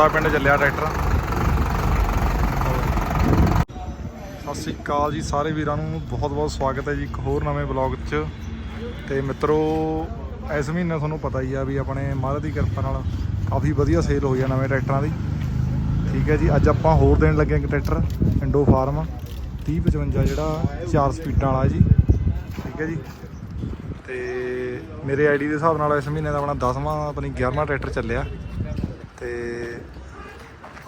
ਆ ਪਿੰਡ ਚੱਲਿਆ ਟਰੈਕਟਰ। ਸਤਿ ਸ੍ਰੀ ਅਕਾਲ ਜੀ ਸਾਰੇ ਵੀਰਾਂ ਨੂੰ। ਬਹੁਤ ਬਹੁਤ ਸਵਾਗਤ ਹੈ ਜੀ ਇੱਕ ਹੋਰ ਨਵੇਂ ਬਲੌਗ 'ਚ। ਤੇ ਮਿੱਤਰੋ, ਇਸ ਮਹੀਨੇ ਤੁਹਾਨੂੰ ਪਤਾ ਹੀ ਆ ਵੀ ਆਪਣੇ ਮਹਾਰਾਜ ਦੀ ਕਿਰਪਾ ਨਾਲ ਕਾਫੀ ਵਧੀਆ ਸੇਲ ਹੋਈ ਆ ਨਵੇਂ ਟਰੈਕਟਰਾਂ ਦੀ। ਠੀਕ ਹੈ ਜੀ, ਅੱਜ ਆਪਾਂ ਹੋਰ ਦੇਣ ਲੱਗੇ ਇੱਕ ਟਰੈਕਟਰ ਇੰਡੋ ਫਾਰਮ 3055 ਜਿਹੜਾ 4 ਸਪੀਡਾਂ ਵਾਲਾ ਜੀ। ਠੀਕ ਹੈ ਜੀ। ਤੇ ਮੇਰੇ ਆਈਡੀ ਦੇ ਹਿਸਾਬ ਨਾਲ ਇਸ ਮਹੀਨੇ ਦਾ ਆਪਣਾ 10ਵਾਂ ਆਪਣੀ 11ਵਾਂ ਟਰੈਕਟਰ ਚੱਲਿਆ। ਤੇ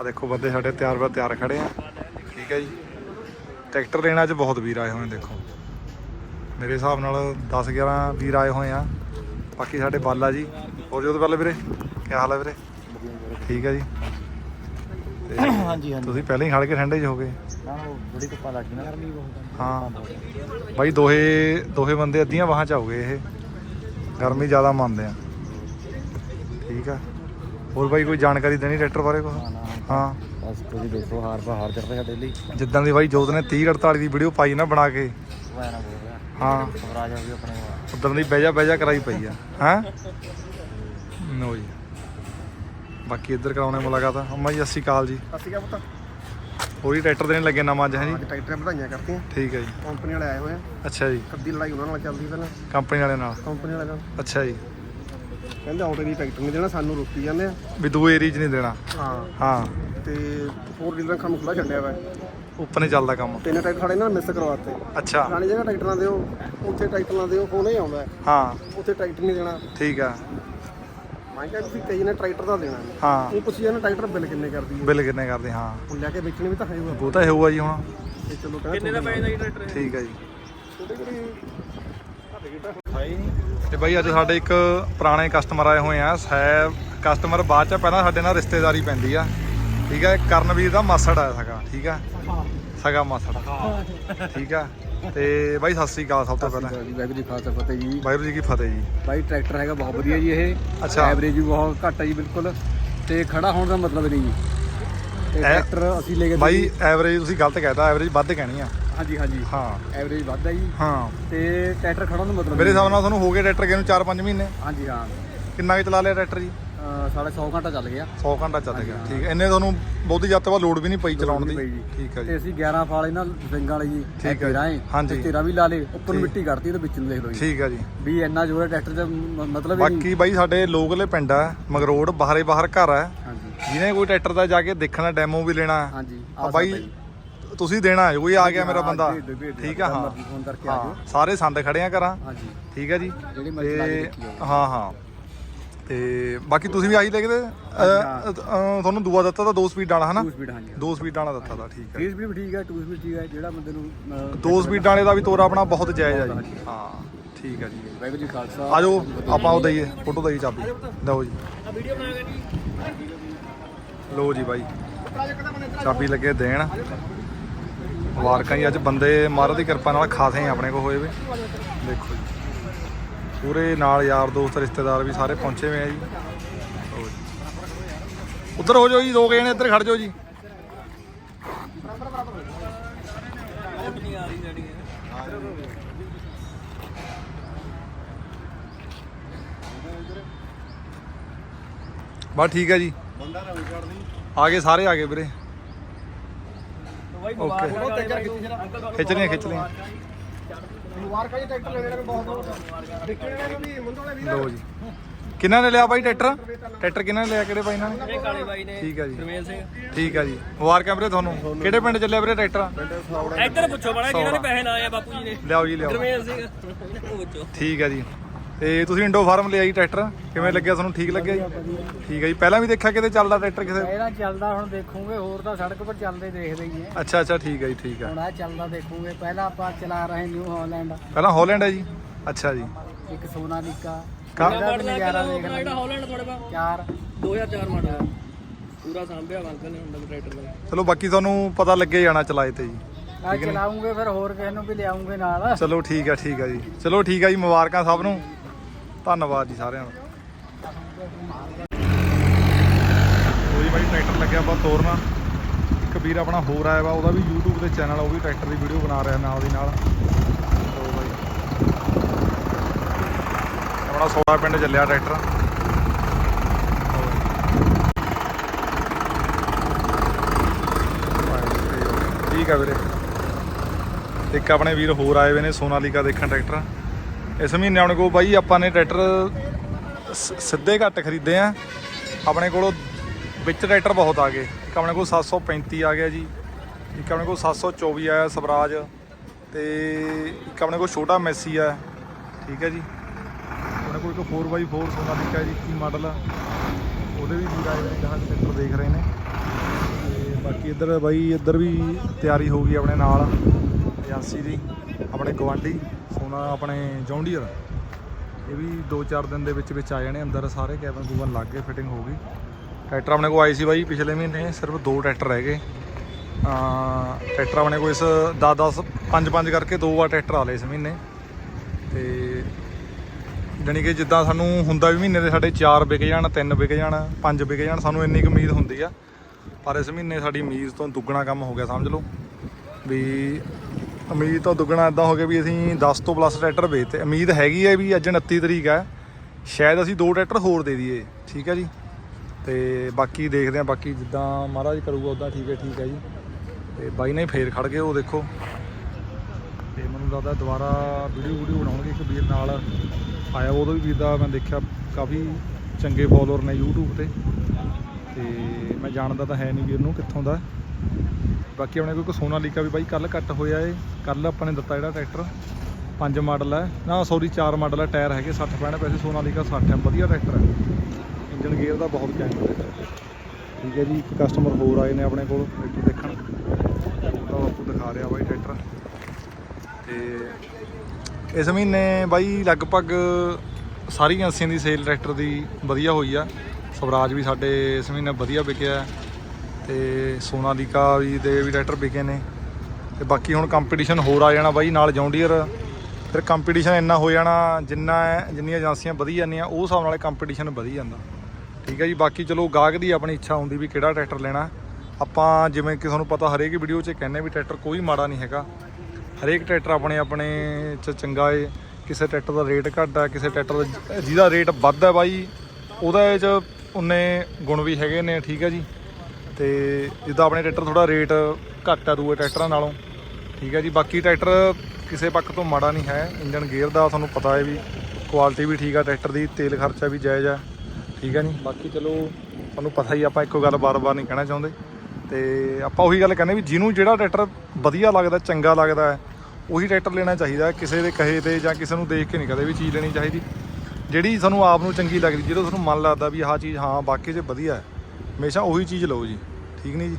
ਆ ਦੇਖੋ ਬੰਦੇ ਸਾਡੇ ਤਿਆਰ ਬਰ ਤਿਆਰ ਖੜੇ ਆ। ਠੀਕ ਹੈ ਜੀ। ਟਰੈਕਟਰ ਲੈਣਾ ਅੱਜ ਬਹੁਤ ਵੀਰ ਆਏ ਹੋਏ ਨੇ ਦੇਖੋ। ਮੇਰੇ ਹਿਸਾਬ ਨਾਲ 10 11 ਵੀਰ ਆਏ ਹੋਏ ਆ। ਬਾਕੀ ਸਾਡੇ ਬਾਲਾ ਜੀ। ਹੋਰ ਜੋਤ ਬਾਲਾ ਵੀਰੇ? ਕੀ ਹਾਲ ਹੈ ਵੀਰੇ? ਠੀਕ ਹੈ ਜੀ। ਹਾਂਜੀ ਹਾਂਜੀ। ਤੁਸੀਂ ਪਹਿਲਾਂ ਹੀ ਖੜ ਕੇ ਠੰਡੇ ਚ ਹੋ ਗਏ। ਨਾ ਉਹ ਬੜੀ ਧੁੱਪਾ ਲੱਗੀ ਨਾ ਗਰਮੀ ਬਹੁਤ ਹਾਂ। ਬਾਈ ਦੋਹੇ ਦੋਹੇ ਬੰਦੇ ਅੱਧੀਆਂ ਬਾਹਾਂ ਚ ਆਉਗੇ ਇਹ। ਗਰਮੀ ਜ਼ਿਆਦਾ ਮੰਨਦੇ ਆ। ਠੀਕ ਆ। ਹੋਰ ਬਾਈ ਕੋਈ ਜਾਣਕਾਰੀ ਦੇਣੀ ਟਰੈਕਟਰ ਬਾਰੇ ਨਾ ਹਾਂ। ਬਸ ਤੁਸੀਂ ਦੇਖੋ ਹਾਰ ਬਾਹਰ ਚੜਦੇ ਸਾਡੇ ਲਈ। ਜਿੱਦਾਂ ਦੀ ਬਾਈ ਜੋਤ ਨੇ 30 48 ਦੀ ਵੀਡੀਓ ਪਾਈ ਨਾ ਬਣਾ ਕੇ। ਬੋਲ ਰਿਹਾ। ਹਾਂ। ਸਵਰਾਜ ਆ ਵੀ ਆਪਣੇ ਕੋਲ। ਉਦੋਂ ਦੀ ਬਹਿਜਾ ਬਹਿਜਾ ਕਰਾਈ ਪਈ ਆ। ਹਾਂ? ਨੋ ਜੀ। ਬਾਕੀ ਇੱਧਰ ਕਰਾਉਣੇ ਮੁਲਾਕਾਤ। ਅੰਮਾ ਜੀ ਸਤਿ ਸ਼੍ਰੀ ਅਕਾਲ ਜੀ। ਅਸੀਂ ਕਿਹਾ ਪੁੱਤ। ਹੋਰੀ ਟਰੈਕਟਰ ਦੇਣ ਲੱਗੇ ਨਵਾਂ ਅੱਜ ਹੈ ਜੀ? ਟਰੈਕਟਰ ਵਧਾਈਆਂ ਕਰਤੀਆਂ। ਠੀਕ ਹੈ ਜੀ। ਕੰਪਨੀ ਵਾਲੇ ਆਏ ਹੋਏ ਆ। ਅੱਛਾ ਜੀ। ਕੱਦੀ ਲੜਾਈ ਉਹਨਾਂ ਨਾਲ ਚੱਲਦੀ ਪਹਿਲਾਂ। ਕੰਪਨੀ ਵਾਲੇ ਨਾਲ। ਕੰਪਨੀ ਵਾਲੇ ਨਾਲ। ਅੱਛਾ ਜੀ। ਕਹਿੰਦੇ ਆਉਂਦੇ ਦੀ ਟਰੈਕਟਰ ਨਹੀਂ ਦੇਣਾ ਸਾਨੂੰ ਰੋਕੀ ਜਾਂਦੇ ਆ। ਵੀ ਦੂਏ ਏਰੀਆ 'ਚ ਨਹੀਂ ਦੇਣਾ। ਹਾਂ। ਹਾਂ। ਤੇ ਫੋਰ ਡੀਲਰ ਕੰਮ ਖੁੱਲਾ ਛੱਡਿਆ ਵਾ। ਉੱਪਰ ਨਹੀਂ ਚੱਲਦਾ ਕੰਮ। ਤਿੰਨ ਟਰੈਕਟਰ ਖੜੇ ਨਾ ਮਿਸ ਕਰਵਾਤੇ। ਅੱਛਾ। ਪੁਰਾਣੀ ਜਗ੍ਹਾ ਟਰੈਕਟਰਾਂ ਦੇ ਉਹ ਉੱਥੇ ਟਰੈਕਟਰਾਂ ਦੇ ਉਹ ਫੋਨ ਹੀ ਆਉਂਦਾ। ਹੈ। ਹਾਂ ਉੱਥੇ ਟਰੈਕਟਰ ਨਹੀਂ ਦੇਣਾ। ਠੀਕ ਆ। ਮੈਂ ਕਿਹਾ ਤੁਸੀਂ ਕਈ ਨੇ ਟਰੈਕਟਰ ਦਾ ਦੇਣਾ। ਨਹੀਂ ਹਾਂ। ਉਹ ਪੁੱਛੀ ਜਾਂਦਾ ਟਰੈਕਟਰ ਬਿੱਲ ਕਿੰਨੇ ਕਰਦੀ ਹੈ। ਬਿੱਲ ਕਿੰਨੇ ਕਰਦੇ ਹਾਂ। ਹੁਣ ਲਿਆ ਕੇ ਵੇਚਣੇ ਵੀ ਤਾਂ ਹੈ ਉਹ ਉਹ ਤਾਂ ਹੋਊਗਾ ਜੀ ਹੁਣ। ਤੇ ਚਲੋ ਕਹਿੰਦੇ ਕਿੰਨੇ ਦਾ ਪੈਂਦਾ ਜੀ ਟਰੈਕਟਰ? ਠੀਕ ਹੈ ਜੀ। ਛੋਟੇ ਕਿਹੜੇ ਤੇ ਬਾਈ। ਅੱਜ ਸਾਡੇ ਇੱਕ ਪੁਰਾਣੇ ਕਸਟਮਰ ਆਏ ਹੋਏ ਆ। ਸਾਹਿਬ ਕਸਟਮਰ ਬਾਅਦ ਚ ਪਹਿਲਾਂ ਸਾਡੇ ਨਾਲ ਰਿਸ਼ਤੇਦਾਰੀ ਪੈਂਦੀ ਆ। ਠੀਕ ਹੈ ਕਰਨਵੀਰ ਦਾ ਮਾਸੜ ਆ ਸਗਾ ਠੀਕ ਆ? ਸਗਾ ਮਾਸੜ। ਠੀਕ ਆ। ਤੇ ਬਾਈ ਸਤਿ ਸ੍ਰੀ ਅਕਾਲ ਸਭ ਤੋਂ ਪਹਿਲਾਂ। ਵਾਹਿਗੁਰੂ ਜੀ ਖਾਲਸਾ ਫਤਿਹ ਜੀ। ਵਾਹਿਗੁਰੂ ਜੀ ਕੀ ਫਤਿਹ ਜੀ। ਬਾਈ ਟਰੈਕਟਰ ਹੈਗਾ ਬਹੁਤ ਵਧੀਆ ਜੀ ਇਹ। ਅੱਛਾ। ਐਵਰੇਜ ਵੀ ਬਹੁਤ ਘੱਟ ਹੈ ਜੀ ਬਿਲਕੁਲ। ਤੇ ਖੜਾ ਹੋਣ ਦਾ ਮਤਲਬ ਨਹੀਂ ਜੀ। ਟਰੈਕਟਰ ਅਸੀਂ ਲੈ ਕੇ ਬਾਈ ਐਵਰੇਜ ਤੁਸੀਂ ਗਲਤ ਕਹਿਤਾ ਐਵਰੇਜ ਵੱਧ ਕਹਿਣੀ ਆ। ਹਾਂਜੀ ਹਾਂਜੀ। ਹਾਂ। ਐਵਰੇਜ ਵੱਧ ਹੈ ਜੀ। ਹਾਂ। ਤੇ ਟਰੈਕਟਰ ਖੜਾਉਣ ਦਾ ਮਤਲਬ ਮੇਰੇ। ਹਿਸਾਬ ਨਾਲ ਤੁਹਾਨੂੰ ਹੋ ਗਏ ਟਰੈਕਟਰ ਗਏ ਨੂੰ 4-5 ਮਹੀਨੇ। ਹਾਂਜੀ ਹਾਂ। ਕਿੰਨਾ ਕੁ ਚਲਾ ਲਿਆ ਟਰੈਕਟਰ ਜੀ? ਅਹ ਸਾਢੇ 100 ਘੰਟਾ ਚੱਲ ਗਿਆ। 100 ਘੰਟਾ ਚੱਲ ਗਿਆ। ਠੀਕ ਹੈ। ਇੰਨੇ ਤੁਹਾਨੂੰ ਬਹੁਤੀ ਜ਼ਿਆਦਾ ਬਾਅਦ ਲੋਡ ਵੀ ਨਹੀਂ ਪਈ ਚਲਾਉਣ ਦੀ। ਪਈ ਜੀ। ਠੀਕ ਹੈ ਤੇ ਜੀ ਅਸੀਂ 11 ਫਾਲ ਇਹਨਾਂ ਸਿੰਗਾਂ ਵਾਲੀ ਜੀ ਠੀਕ ਹੈ। ਤੇਰਾਂ ਏ। ਹਾਂਜੀ। ਤੇ ਤੇਰਾਂ ਵੀ ਲਾ ਲੇ ਉੱਪਰ। ਮਿੱਟੀ ਕੱਢਤੀ ਤੇ ਵਿੱਚ ਨੂੰ ਦੇਖ ਲਓ ਜੀ। ਠੀਕ ਹੈ ਜੀ। ਵੀ ਇੰਨਾ ਜ਼ੋਰ ਹੈ ਟਰੈਕਟਰ ਦਾ ਮ- ਮਤਲਬ ਹੀ ਨਹੀਂ ਬਾਕੀ ਬਾਈ ਸਾਡੇ ਲੋਕਲੇ ਪਿੰਡ ਆ ਮਗਰੋੜ ਬਾਹਰੇ ਬਾਹਰ ਘਰ ਆ। ਹਾਂਜੀ। ਜਿਹਨੇ ਕੋਈ ਟਰੈਕਟਰ ਦਾ ਜਾ ਕੇ ਦੇਖਣਾ ਡੈਮੋ ਵੀ ਲੈਣਾ। ਹਾਂਜੀ ਆ ਬਾਈ ਤੁਸੀਂ ਦੇਣਾ ਹੈ ਕੋਈ ਆ ਗਿਆ ਮੇਰਾ ਬੰਦਾ। ਭੇਜ ਦਿਓ, ਭੇਜ ਦਿਓ। ਠੀਕ ਆ ਹਾਂ। ਫੋਨ ਕਰਕੇ ਆ ਹਾਂ ਜਾਓ। ਸਾਰੇ ਸੰਦ ਖੜੇ ਆ ਹਾਂਜੀ। ਠੀਕ ਹੈ ਜੀ। ਜਿਹੜੀ ਮਰਜ਼ੀ ਲਾ ਕੇ ਤੇ ਦੇਖੀ ਹਾਂ ਹਾਂ। ਤੇ ਬਾਕੀ ਤੁਸੀਂ ਵੀ ਆਹੀ ਲੈ ਕੇ ਦੇ। ਅ, ਅ, ਅ, ਤੁਹਾਨੂੰ ਦੂਆ ਦਿੱਤਾ ਤਾਂ ਦੋ ਸਪੀਡ ਵਾਲਾ ਹਨਾ? 2 ਸਪੀਡ ਹਾਂਜੀ ਦੋ ਸਪੀਡ ਵਾਲਾ ਦਿੱਤਾ ਤਾਂ ਠੀਕ ਹੈ 3 ਸਪੀਡ ਵੀ ਠੀਕ ਹੈ 2 ਸਪੀਡ ਠੀਕ ਹੈ ਜਿਹੜਾ ਬੰਦੇ ਨੂੰ ਅਹ, ਦੋ ਸਪੀਡ ਵਾਲੇ ਦਾ ਵੀ ਤੋਰਾ ਆਪਣਾ ਬਹੁਤ ਜਾਇਜ਼ ਆ ਜੀ। ਹਾਂ। ਠੀਕ ਹੈ ਜੀ। ਵਾਹਿਗੁਰੂ ਜੀ ਖਾਲਸਾ। ਆ ਜਾਓ ਆਪਾਂ ਉਹ ਦਈਏ ਫੋਟੋ ਦਈਏ ਚਾਬੀ। ਲਓ ਜੀ। ਲਓ ਜੀ ਬਾਈ। ਚਾਬੀ ਲੱਗੇ ਦੇਣ। ਮੁਬਾਰਕਾਂ ਜੀ। ਅੱਜ ਬੰਦੇ ਮਹਾਰਾਜ ਦੀ ਕਿਰਪਾ ਨਾਲ ਖਾਸੇ ਆਪਣੇ ਕੋ ਹੋਏ ਵੇ। ਦੇਖੋ ਜੀ। ਪੂਰੇ ਨਾਲ ਯਾਰ ਦੋਸਤ, ਰਿਸ਼ਤੇਦਾਰ ਵੀ ਸਾਰੇ ਪਹੁੰਚੇ ਹੋਏ ਆ ਜੀ। ਉੱਧਰ ਹੋ ਜਾਓ ਜੀ, ਦੋ ਗਏ ਨੇ ਇੱਧਰ ਖੜ ਜਾਓ ਜੀ। ਬਸ ਠੀਕ ਹੈ ਜੀ। ਆ ਗਏ ਸਾਰੇ, ਆ ਗਏ ਵੀਰੇ। ਓਕੇ ਖਿੱਚ ਰਹੀਆਂ। ਖਿੱਚ ਰਹੀਆਂ ਮੁਬਾਰਕਾਂ ਜੀ ਟਰੈਕਟਰ ਲੈਣੇ ਨੇ ਬਹੁਤ ਬਹੁਤ ਵਿਕਣੇ ਨੇ ਵੀ ਮੁੰਡੇ ਵਾਲੇ ਵੀਰ ਲਓ ਜੀ। ਕਿਹਨਾਂ ਨੇ ਲਿਆ ਬਾਈ ਟਰੈਕਟਰ? ਟਰੈਕਟਰ ਕਿਹਨਾਂ ਨੇ ਲਿਆ ਕਿਹੜੇ ਬਾਈ ਨਾਲ? ਇਹ ਕਾਲੇ ਬਾਈ ਨੇ ਠੀਕ ਹੈ ਜੀ। ਰਮੇਲ ਸਿੰਘ। ਠੀਕ ਹੈ ਜੀ। ਮੁਬਾਰਕਾਂ ਵੀਰੇ ਤੁਹਾਨੂੰ। ਕਿਹੜੇ ਪਿੰਡ ਚੱਲਿਆ ਵੀਰੇ ਟਰੈਕਟਰ? ਇੱਧਰ ਪੁੱਛੋ ਬੜਾ ਕਿਹਨਾਂ ਨੇ ਪੈਸੇ ਲਾਏ ਆ ਬਾਪੂ ਜੀ ਨੇ। ਲਿਆਓ ਜੀ ਲਿਆਓ। ਰਮੇਲ ਸਿੰਘ। ਪੁੱਛੋ। ਠੀਕ ਹੈ ਜੀ। ਤੇ ਤੁਸੀਂ ਇੰਡੋ ਫਾਰਮ ਲਿਆ ਜੀ ਟਰੈਕਟਰ? ਕਿਵੇਂ ਲੱਗਿਆ? ਤੁਹਾਨੂੰ ਠੀਕ ਲੱਗਿਆ ਜੀ? ਠੀਕ ਹੈ ਜੀ। ਪਹਿਲਾਂ ਵੀ ਦੇਖਿਆ ਕਿਤੇ ਚੱਲਦਾ ਟਰੈਕਟਰ ਕਿਸੇ? ਇਹਦਾ ਚੱਲਦਾ ਹੁਣ ਦੇਖੂਗੇ। ਹੋਰ ਤਾਂ ਸੜਕ 'ਪਰ ਚੱਲਦੇ ਦੇਖਦੇ ਹੀ ਹੈ। ਅੱਛਾ ਅੱਛਾ ਠੀਕ ਹੈ ਜੀ ਠੀਕ ਹੈ। ਹੁਣ ਆ ਚੱਲਦਾ ਦੇਖੂਗੇ। ਪਹਿਲਾਂ ਆਪਾਂ ਚਲਾ ਰਹੇ ਨਿਊ ਹਾਲੈਂਡ। ਪਹਿਲਾਂ ਹਾਲੈਂਡ ਹੈ ਜੀ? ਅੱਛਾ ਜੀ। ਇੱਕ ਸੋਨਾਲੀਕਾ ਕਾ- ਇਹਦਾ ਵੀ ਨਜ਼ਾਰਾ ਦੇਖ ਆਪਣਾ ਲੈ ਜਿਹੜਾ ਹਾਲੈਂਡ ਤੁਹਾਡੇ ਪਾ ਚਾਰ। 2004 ਮਾਡਲ ਪੂਰਾ ਸਾਂਭਿਆ ਵੰਕਲ ਨੇ ਹੁੰਦਾ ਟਰੈਕਟਰ ਦਾ। ਚਲੋ ਬਾਕੀ ਤੁਹਾਨੂੰ ਪਤਾ ਲੱਗੇ ਜਾਣਾ ਚਲਾਏ ਤੇ ਜੀ। ਆ ਚਲਾਉਂਗੇ ਫਿਰ ਹੋਰ ਕਿਸੇ ਨੂੰ ਵੀ ਲਿਆਉਂਗੇ ਨਾਲ। ਚਲੋ ਠੀਕ ਹੈ ਠੀਕ ਹੈ ਜੀ। ਚਲੋ ਠੀਕ ਹੈ ਜੀ ਮੁਬਾਰਕਾਂ ਸਭ ਨੂੰ। ਧੰਨਵਾਦ ਜੀ ਸਾਰਿਆਂ ਦਾ। ਉਹ ਬਾਈ ਟਰੈਕਟਰ ਲੱਗਿਆ ਬਾ ਤੋਰਨਾ। ਵੀਰ ਆਪਣਾ ਹੋਰ ਆਇਆ ਵਾ, ਉਹਦਾ ਵੀ YouTube ਤੇ ਚੈਨਲ ਉਹ ਵੀ ਟਰੈਕਟਰ ਦੀ ਵੀਡੀਓ ਬਣਾ ਰਿਹਾ ਨਾਲ ਦੀ ਨਾਲ। ਲੋ ਬਾਈ। ਆਪਣਾ ਸੋਲਾ ਪਿੰਡ ਚੱਲਿਆ ਟਰੈਕਟਰ। ਠੀਕ ਆ ਵੀਰੇ। ਇੱਕ ਆਪਣੇ ਵੀਰ ਹੋਰ ਆਏ ਵੇ ਨੇ ਸੋਨਾਲੀਕਾ ਦੇਖਣ ਟਰੈਕਟਰ। ਇਸ ਮਹੀਨੇ ਆਪਣੇ ਕੋਲ ਬਾਈ ਆਪਾਂ ਨੇ ਟਰੈਕਟਰ ਸ- ਸਿੱਧੇ ਘੱਟ ਖਰੀਦੇ ਆ। ਆਪਣੇ ਕੋਲ ਵਿੱਚ ਟਰੈਕਟਰ ਬਹੁਤ ਆ ਗਏ। ਇੱਕ ਆਪਣੇ ਕੋਲ 735 ਆ ਗਿਆ ਜੀ। ਇੱਕ ਆਪਣੇ ਕੋਲ 724 ਆਇਆ ਸਵਰਾਜ। ਤੇ ਇੱਕ ਆਪਣੇ ਕੋਲ ਛੋਟਾ ਮੈਸੀ ਆ। ਠੀਕ ਹੈ ਜੀ। ਆਪਣੇ ਕੋਲ ਇੱਕ 4x4 ਲਿਖਿਆ ਜੀ, ਕੀ ਮਾਡਲ ਆ। ਉਹਦੇ ਵੀ ਵੀਰ ਆਏ ਨੇ, ਜਹਾਜ਼ ਟਰੈਕਟਰ ਦੇਖ ਰਹੇ ਨੇ। ਤੇ ਬਾਕੀ ਇੱਧਰ ਬਾਈ, ਇੱਧਰ ਵੀ ਤਿਆਰੀ ਹੋ ਗਈ ਆਪਣੇ ਨਾਲ। ਏਜੰਸੀ ਦੀ, ਆਪਣੇ ਗਵਾਂਢੀ ਸੋਨਾ ਆਪਣੇ ਜੌਂਡੀਅਰ। ਇਹ ਵੀ 2-4 ਦਿਨ ਦੇ ਵਿੱਚ ਵਿੱਚ ਆ ਜਾਣੇ, ਅੰਦਰ ਸਾਰੇ ਕੈਬਨ ਕੂਬਨ ਲੱਗ ਗਏ ਫਿਟਿੰਗ ਹੋ ਗਈ। ਟਰੈਕਟਰ ਆਪਣੇ ਕੋਲ ਆਈ ਸੀ ਬਾਈ ਪਿਛਲੇ ਮਹੀਨੇ, ਸਿਰਫ ਦੋ ਟਰੈਕਟਰ ਰਹਿ ਗਏ। ਆ ਟਰੈਕਟਰ ਆਪਣੇ ਕੋਲ ਇਸ 10-10 5-5 ਕਰਕੇ ਦੋ ਵਾਰ ਟਰੈਕਟਰ ਆ ਲਏ ਇਸ ਮਹੀਨੇ। ਤੇ ਜਾਣੀ ਕਿ ਜਿੱਦਾਂ ਸਾਨੂੰ ਹੁੰਦਾ ਵੀ ਮਹੀਨੇ ਦੇ ਸਾਡੇ 4 ਵਿਕ ਜਾਣ 3 ਵਿਕ ਜਾਣ 5 ਵਿਕ ਜਾਣ, ਸਾਨੂੰ ਇੰਨੀ ਕੁ ਉਮੀਦ ਹੁੰਦੀ ਆ। ਪਰ ਇਸ ਮਹੀਨੇ ਸਾਡੀ ਉਮੀਦ ਤੋਂ ਦੁੱਗਣਾ ਕੰਮ ਹੋ ਗਿਆ, ਸਮਝ ਲਓ। ਵੀ ਉਮੀਦ ਤਾਂ ਦੁੱਗਣਾ ਇਦਾਂ ਹੋ ਗਿਆ ਵੀ ਅਸੀਂ 10 ਤੋਂ ਪਲੱਸ ਟਰੈਕਟਰ ਵੇਚਤੇ। ਉਮੀਦ ਹੈਗੀ ਹੈ ਵੀ ਅੱਜ 29 ਤਰੀਕ ਹੈ ਸ਼ਾਇਦ ਅਸੀਂ ਦੋ ਟਰੈਕਟਰ ਹੋਰ ਦੇ ਦਈਏ, ਠੀਕ ਹੈ ਜੀ? ਤੇ ਬਾਕੀ ਦੇਖਦੇ ਆ, ਬਾਕੀ ਜਿੱਦਾਂ ਮਹਾਰਾਜ ਕਰੂਗਾ ਉਦਾਂ ਠੀਕ ਹੈ ਠੀਕ ਹੈ ਜੀ। ਤੇ ਬਾਈ ਨੇ ਫੇਰ ਖੜ ਗਏ, ਉਹ ਦੇਖੋ। ਤੇ ਮੈਨੂੰ ਲੱਗਦਾ ਦੁਬਾਰਾ ਵੀਡੀਓ ਵੀਡੀਓ ਬਣਾਉਣਗੇ, ਇੱਕ ਵੀਰ ਨਾਲ ਆਇਆ ਉਦੋਂ ਵੀ ਵੀਰ ਦਾ ਮੈਂ ਦੇਖਿਆ, ਕਾਫੀ ਚੰਗੇ ਫੋਲੋਅਰ ਨੇ YouTube ਤੇ। ਤੇ ਮੈਂ ਜਾਣਦਾ ਤਾਂ ਹੈ ਨਹੀਂ ਵੀਰ ਨੂੰ ਕਿੱਥੋਂ ਦਾ। ਬਾਕੀ ਆਪਣੇ ਕੋਲ ਸੋਨਾ ਲੀਕਾ ਵੀ ਬਾਈ ਕੱਲ ਕੱਟ ਹੋਇਆ ਏ। ਕੱਲ ਆਪਾਂ ਨੇ ਦਿੱਤਾ ਜਿਹੜਾ ਟਰੈਕਟਰ। ਪੰਜ ਮਾਡਲ ਹੈ ਨਾ ਸੌਰੀ ਚਾਰ ਮਾਡਲ ਹੈ ਟਾਇਰ ਹੈਗੇ 60 65 ਪੈਸੇ ਸੋਨਾ ਲੀਕਾ 60 ਹੈ ਵਧੀਆ ਟਰੈਕਟਰ ਹੈ ਇੰਜਨ ਗੇਅਰ ਦਾ ਬਹੁਤ ਕੈਂਟ ਟਰੈਕਟਰ ਠੀਕ ਹੈ ਜੀ, ਇੱਕ ਕਸਟਮਰ ਹੋਰ ਆਏ ਨੇ ਆਪਣੇ ਕੋਲ। ਟਰੈਕਟਰ ਦੇਖਣ। ਉਹਦਾ ਬਾਪੂ ਦਿਖਾ ਰਿਹਾ ਬਾਈ ਟਰੈਕਟਰ। ਤੇ ਇਸ ਮਹੀਨੇ ਬਾਈ ਲਗਭਗ ਸਾਰੀ ਏਜੰਸੀਆਂ ਦੀ ਸੇਲ ਟਰੈਕਟਰ ਦੀ ਵਧੀਆ ਹੋਈ ਆ। ਸਵਰਾਜ ਵੀ ਸਾਡੇ ਇਸ ਮਹੀਨੇ ਵਧੀਆ ਵਿਕਿਆ। ਤੇ ਸੋਨਾਲੀਕਾ ਵੀ ਦੇ ਵੀ ਟਰੈਕਟਰ ਵਿਕੇ ਨੇ। ਤੇ ਬਾਕੀ ਹੁਣ ਕੰਪੀਟੀਸ਼ਨ ਹੋਰ ਆ ਜਾਣਾ ਬਾਈ, ਨਾਲ ਜੌਂਡੀਅਰ ਫਿਰ ਕੰਪੀਟੀਸ਼ਨ ਇੰਨਾ ਹੋ ਜਾਣਾ, ਜਿੰਨਾ ਜਿੰਨੀਆਂ ਏਜੰਸੀਆਂ ਵਧੀ ਜਾਂਦੀਆਂ, ਉਹ ਹਿਸਾਬ ਨਾਲ ਕੰਪੀਟੀਸ਼ਨ ਵਧੀ ਜਾਂਦਾ। ਠੀਕ ਹੈ ਜੀ, ਬਾਕੀ ਚਲੋ ਗਾਹਕ ਦੀ ਆਪਣੀ ਇੱਛਾ ਹੁੰਦੀ ਵੀ ਕਿਹੜਾ ਟਰੈਕਟਰ ਲੈਣਾ। ਆਪਾਂ ਜਿਵੇਂ ਕਿ ਤੁਹਾਨੂੰ ਪਤਾ ਹਰੇਕ ਵੀਡੀਓ 'ਚ ਕਹਿੰਦੇ ਵੀ ਟਰੈਕਟਰ ਕੋਈ ਮਾੜਾ ਨਹੀਂ ਹੈਗਾ। ਹਰੇਕ ਟਰੈਕਟਰ ਆਪਣੇ ਆਪਣੇ 'ਚ ਚੰਗਾ ਏ, ਕਿਸੇ ਟਰੈਕਟਰ ਦਾ ਰੇਟ ਘੱਟ ਆ, ਕਿਸੇ ਟਰੈਕਟਰ ਦਾ ਜਿਹਦਾ ਰੇਟ ਵੱਧ ਹੈ ਬਾਈ, ਉਹਦਾ ਇਹ 'ਚ ਉਨੇ ਗੁਣ ਵੀ ਹੈਗੇ ਨੇ, ਠੀਕ ਹੈ ਜੀ। ਤੇ ਜਿੱਦਾਂ ਆਪਣੇ ਟਰੈਕਟਰ ਥੋੜਾ ਰੇਟ ਘੱਟ ਆ ਦੂਏ ਟਰੈਕਟਰਾਂ ਨਾਲੋਂ, ਠੀਕ ਹੈ ਜੀ। ਬਾਕੀ ਟਰੈਕਟਰ ਕਿਸੇ ਪੱਖ ਤੋਂ ਮਾੜਾ ਨਹੀਂ ਹੈ ਇੰਜਨ ਗੇਅਰ ਦਾ ਤੁਹਾਨੂੰ ਪਤਾ ਹੈ ਵੀ ਕੁਆਲਿਟੀ ਵੀ ਠੀਕ ਆ, ਟਰੈਕਟਰ ਦੀ ਤੇਲ ਖਰਚਾ ਵੀ ਜਾਇਜ਼ ਆ, ਠੀਕ ਹੈ ਜੀ। ਬਾਕੀ ਚਲੋ, ਤੁਹਾਨੂੰ ਪਤਾ ਹੀ ਆਪਾਂ ਇੱਕੋ ਗੱਲ ਬਾਰ-ਬਾਰ ਨਹੀਂ ਕਹਿਣਾ ਚਾਹੁੰਦੇ। ਤੇ ਆਪਾਂ ਉਹੀ ਗੱਲ ਕਹਿੰਦੇ ਵੀ ਜਿਹਨੂੰ ਜਿਹੜਾ ਟਰੈਕਟਰ ਵਧੀਆ ਲੱਗਦਾ, ਚੰਗਾ ਲੱਗਦਾ ਹੈ, ਉਹੀ ਟਰੈਕਟਰ ਲੈਣਾ ਚਾਹੀਦਾ ਕਿਸੇ ਦੇ ਕਹੇ ਤੇ ਜਾਂ ਕਿਸੇ ਨੂੰ ਦੇਖ ਕੇ ਨਹੀਂ ਕਦੇ ਵੀ ਚੀਜ਼ ਲੈਣੀ ਚਾਹੀਦੀ। ਜਿਹੜੀ ਤੁਹਾਨੂੰ ਆਪ ਨੂੰ ਚੰਗੀ ਲੱਗਦੀ, ਜਦੋਂ ਤੁਹਾਨੂੰ ਮਨ ਲੱਗਦਾ ਵੀ ਆਹ ਚੀਜ਼ ਹਾਂ, ਵਾਕਈ 'ਚ ਵਧੀਆ ਹੈ ਹਮੇਸ਼ਾ ਉਹੀ ਚੀਜ਼ ਲਓ ਜੀ। ਠੀਕ ਨਹੀਂ ਜੀ?